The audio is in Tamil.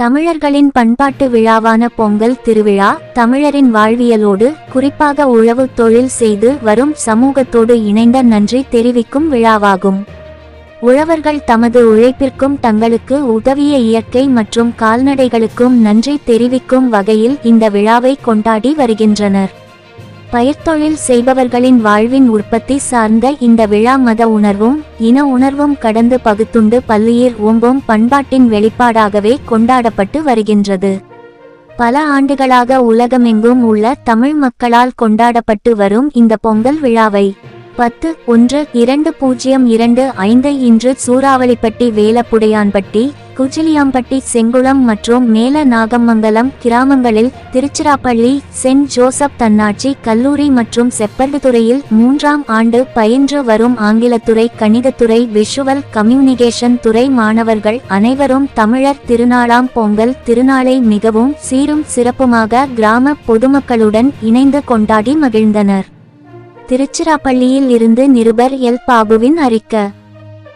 தமிழர்களின் பண்பாட்டு விழாவான பொங்கல் திருவிழா தமிழரின் வாழ்வியலோடு குறிப்பாக உழவு தொழில் செய்து வரும் சமூகத்தோடு இணைந்த நன்றி தெரிவிக்கும் விழாவாகும். உழவர்கள் தமது உழைப்பிற்கும் தங்களுக்கு உதவிய இயற்கை மற்றும் கால்நடைகளுக்கும் நன்றி தெரிவிக்கும் வகையில் இந்த விழாவை கொண்டாடி வருகின்றனர். பயிர்த்தொழில் செய்பவர்களின் வாழ்வின் உற்பத்தி சார்ந்த இந்த விழா மத உணர்வும் இன உணர்வும் கடந்து பகுத்துண்டு பள்ளியில் ஓம்பும் பண்பாட்டின் வெளிப்பாடாகவே கொண்டாடப்பட்டு வருகின்றது. பல ஆண்டுகளாக உலகமெங்கும் உள்ள தமிழ் மக்களால் கொண்டாடப்பட்டு வரும் இந்த பொங்கல் விழாவை பத்து ஒன்று இரண்டு பூஜ்ஜியம் இரண்டு ஐந்து இன்று சூறாவளிப்பட்டி வேலப்புடையான்பட்டி குஜிலியாம்பட்டி செங்குளம் மற்றும் மேல நாகமங்கலம் கிராமங்களில் திருச்சிராப்பள்ளி சென்ட் ஜோசப் தன்னாட்சி கல்லூரி மற்றும் செப்பர்டுதுறையில் மூன்றாம் ஆண்டு பயின்று வரும் ஆங்கிலத்துறை கணிதத்துறை விஷுவல் கம்யூனிகேஷன் துறை மாணவர்கள் அனைவரும் தமிழர் திருநாளாம் பொங்கல் திருநாளை மிகவும் சீரும் சிறப்புமாக கிராம பொதுமக்களுடன் இணைந்து கொண்டாடி மகிழ்ந்தனர். திருச்சிராப்பள்ளியில் இருந்து நிருபர் எல். பாபுவின் அறிக்கை.